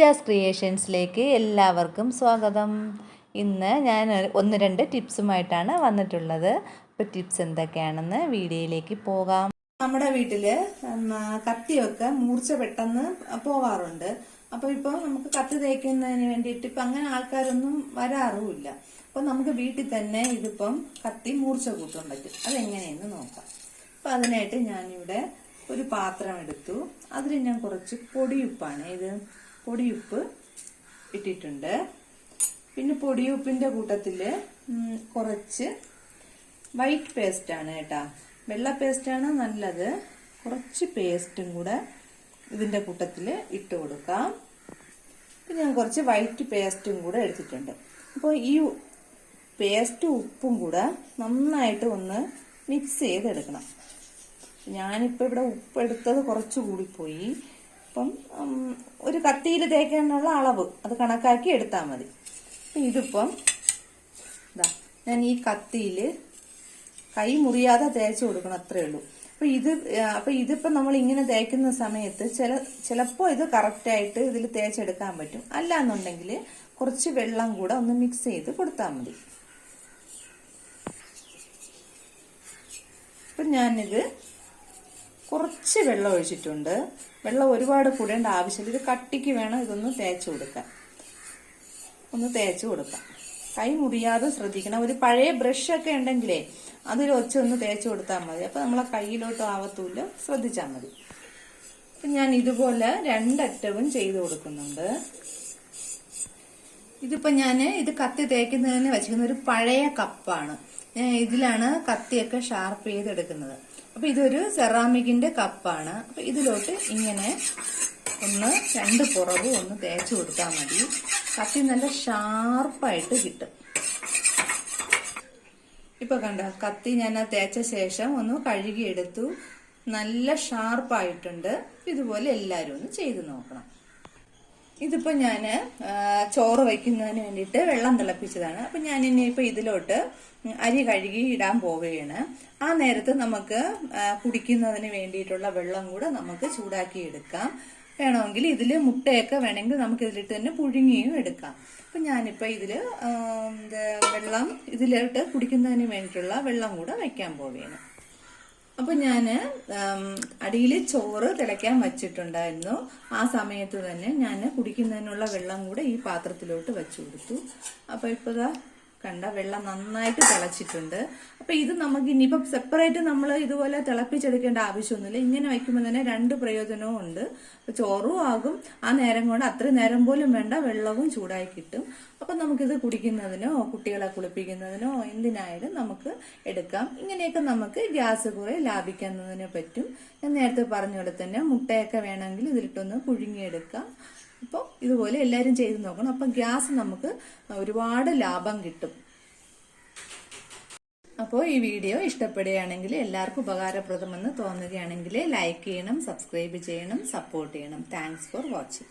Jazz ക്രിയേഷൻസിലേക്ക് എല്ലാവർക്കും സ്വാഗതം. ഇന്ന് ഞാൻ ഒന്ന് രണ്ട് ടിപ്സുമായിട്ടാണ് വന്നിട്ടുള്ളത്. അപ്പോൾ ടിപ്സ് എന്തൊക്കെയാണെന്ന് വീഡിയോയിലേക്ക് പോകാം. നമ്മുടെ വീട്ടിൽ കത്തിയൊക്കെ മൂർച്ച പെട്ടെന്ന് പോവാറുണ്ട്. അപ്പോൾ ഇപ്പോൾ നമുക്ക് കത്തി തേക്കുന്നതിന് വേണ്ടിയിട്ട് ഇപ്പം അങ്ങനെ ആൾക്കാരൊന്നും വരാറുമില്ല. അപ്പോൾ നമുക്ക് വീട്ടിൽ തന്നെ ഇതിപ്പം കത്തി മൂർച്ച കൂട്ടാൻ പറ്റും. അതെങ്ങനെയെന്ന് നോക്കാം. അപ്പം അതിനായിട്ട് ഞാനിവിടെ ഒരു പാത്രം എടുത്തു. അതിൽ ഞാൻ കുറച്ച് പൊടിയുപ്പാണ്. ഇത് പൊടിയുപ്പ് ഇട്ടിട്ടുണ്ട്. പിന്നെ പൊടിയുപ്പിന്റെ കൂട്ടത്തിൽ കുറച്ച് വൈറ്റ് പേസ്റ്റാണ് കേട്ടാ. വെള്ള പേസ്റ്റാണ് നല്ലത്. കുറച്ച് പേസ്റ്റും കൂടെ ഇതിന്റെ കൂട്ടത്തിൽ ഇട്ട് കൊടുക്കാം. പിന്നെ ഞാൻ കുറച്ച് വൈറ്റ് പേസ്റ്റും കൂടെ എടുത്തിട്ടുണ്ട്. അപ്പോൾ ഈ പേസ്റ്റ് ഉപ്പും കൂടെ നന്നായിട്ട് ഒന്ന് മിക്സ് ചെയ്തെടുക്കണം. ഞാനിപ്പോൾ ഇവിടെ ഉപ്പ് എടുത്തത് കുറച്ച് കൂടിപ്പോയി. അപ്പം ഒരു കത്തിയിൽ തേക്കാനുള്ള അളവ് അത് കണക്കാക്കി എടുത്താൽ മതി. അപ്പം ഇതിപ്പം ഇതാ ഞാൻ ഈ കത്തിയിൽ കൈ മുറിയാതെ തേച്ച് കൊടുക്കണം അത്രേ ഉള്ളൂ. അപ്പം ഇത് അപ്പം ഇതിപ്പം നമ്മൾ ഇങ്ങനെ തേക്കുന്ന സമയത്ത് ചില ചിലപ്പോൾ ഇത് കറക്റ്റായിട്ട് ഇതിൽ തേച്ചെടുക്കാൻ പറ്റും. അല്ല എന്നുണ്ടെങ്കിൽ കുറച്ച് വെള്ളം കൂടെ ഒന്ന് മിക്സ് ചെയ്ത് കൊടുത്താൽ മതി. അപ്പം ഞാനിത് കുറച്ച് വെള്ളം ഒഴിച്ചിട്ടുണ്ട്. വെള്ളം ഒരുപാട് കൂടേണ്ട ആവശ്യമില്ല. ഇത് കട്ടിക്ക് വേണം ഇതൊന്ന് തേച്ച് കൊടുക്കാൻ. ഒന്ന് തേച്ച് കൊടുക്കാം. കൈ മുറിയാതെ ശ്രദ്ധിക്കണം. ഒരു പഴയ ബ്രഷൊക്കെ ഉണ്ടെങ്കിലേ അതിൽ ഒച്ചൊന്ന് തേച്ച് കൊടുത്താൽ മതി. അപ്പൊ നമ്മളെ കയ്യിലോട്ടും ആവത്തൂല്ല. ശ്രദ്ധിച്ചാൽ മതി. അപ്പൊ ഞാൻ ഇതുപോലെ രണ്ടറ്റവും ചെയ്തു കൊടുക്കുന്നുണ്ട്. ഇതിപ്പോ ഞാൻ ഇത് കത്തി തേക്കുന്നതിന് വെച്ചിരിക്കുന്ന ഒരു പഴയ കപ്പാണ്. ഇതിലാണ് കത്തിയൊക്കെ ഷാർപ്പ് ചെയ്തെടുക്കുന്നത്. അപ്പൊ ഇതൊരു സെറാമിക്കിന്റെ കപ്പാണ് അപ്പൊ ഇതിലോട്ട് ഇങ്ങനെ ഒന്ന് രണ്ട് പുറവും ഒന്ന് തേച്ച് കൊടുത്താൽ മതി. കത്തി നല്ല ഷാർപ്പായിട്ട് കിട്ടും. ഇപ്പൊ കണ്ട കത്തി ഞാൻ തേച്ച ശേഷം ഒന്ന് കഴുകിയെടുത്തു. നല്ല ഷാർപ്പായിട്ടുണ്ട് ഇതുപോലെ എല്ലാവരും ഒന്ന് ചെയ്തു നോക്കണം. ഇതിപ്പോ ഞാൻ ചോറ് വയ്ക്കുന്നതിന് വേണ്ടിയിട്ട് വെള്ളം തിളപ്പിച്ചതാണ്. അപ്പൊ ഞാൻ ഇനിയിപ്പോ ഇതിലോട്ട് അരി കഴുകി ഇടാൻ പോവുകയാണ്. ആ നേരത്ത് നമുക്ക് കുടിക്കുന്നതിന് വേണ്ടിയിട്ടുള്ള വെള്ളം കൂടെ നമുക്ക് ചൂടാക്കി എടുക്കാം. വേണമെങ്കിൽ ഇതിൽ മുട്ടയൊക്കെ വേണമെങ്കിൽ നമുക്ക് ഇതിലിട്ട് തന്നെ പുഴുങ്ങിയും എടുക്കാം. അപ്പൊ ഞാനിപ്പോ ഇതിൽ വെള്ളം ഇതിലോട്ട് കുടിക്കുന്നതിന് വേണ്ടിയിട്ടുള്ള വെള്ളം കൂടെ വയ്ക്കാൻ പോവുകയാണ്. അപ്പൊ ഞാൻ അടിയിൽ ചോറ് തിളയ്ക്കാൻ വച്ചിട്ടുണ്ടായിരുന്നു. ആ സമയത്ത് തന്നെ ഞാൻ കുടിക്കുന്നതിനുള്ള വെള്ളം കൂടെ ഈ പാത്രത്തിലോട്ട് വെച്ചു കൊടുത്തു. അപ്പൊ ഇപ്പതാ കണ്ട വെള്ളം നന്നായിട്ട് തിളച്ചിട്ടുണ്ട്. അപ്പൊ ഇത് നമുക്ക് ഇനിയിപ്പം സെപ്പറേറ്റ് നമ്മൾ ഇതുപോലെ തിളപ്പിച്ചെടുക്കേണ്ട ആവശ്യമൊന്നുമില്ല. ഇങ്ങനെ വയ്ക്കുമ്പോൾ തന്നെ രണ്ട് പ്രയോജനവും ഉണ്ട്. അപ്പൊ ചോറും ആകും. ആ നേരം കൊണ്ട് അത്ര നേരം പോലും വേണ്ട വെള്ളവും ചൂടായി കിട്ടും. അപ്പൊ നമുക്കിത് കുടിക്കുന്നതിനോ കുട്ടികളെ കുളിപ്പിക്കുന്നതിനോ എന്തിനായാലും നമുക്ക് എടുക്കാം. ഇങ്ങനെയൊക്കെ നമുക്ക് ഗ്യാസ് കുറെ ലാഭിക്കുന്നതിനെ പറ്റും. ഞാൻ നേരത്തെ പറഞ്ഞ തന്നെ മുട്ടയൊക്കെ വേണമെങ്കിൽ ഇതിലിട്ടൊന്ന് പുഴുങ്ങിയെടുക്കാം. അപ്പോൾ ഇതുപോലെ എല്ലാവരും ചെയ്ത് നോക്കണം. അപ്പം ഗ്യാസ് നമുക്ക് ഒരുപാട് ലാഭം കിട്ടും. അപ്പോൾ ഈ വീഡിയോ ഇഷ്ടപ്പെടുകയാണെങ്കിൽ എല്ലാവർക്കും ഉപകാരപ്രദമെന്ന് തോന്നുകയാണെങ്കിൽ ലൈക്ക് ചെയ്യണം സബ്സ്ക്രൈബ് ചെയ്യണം സപ്പോർട്ട് ചെയ്യണം. Thanks for watching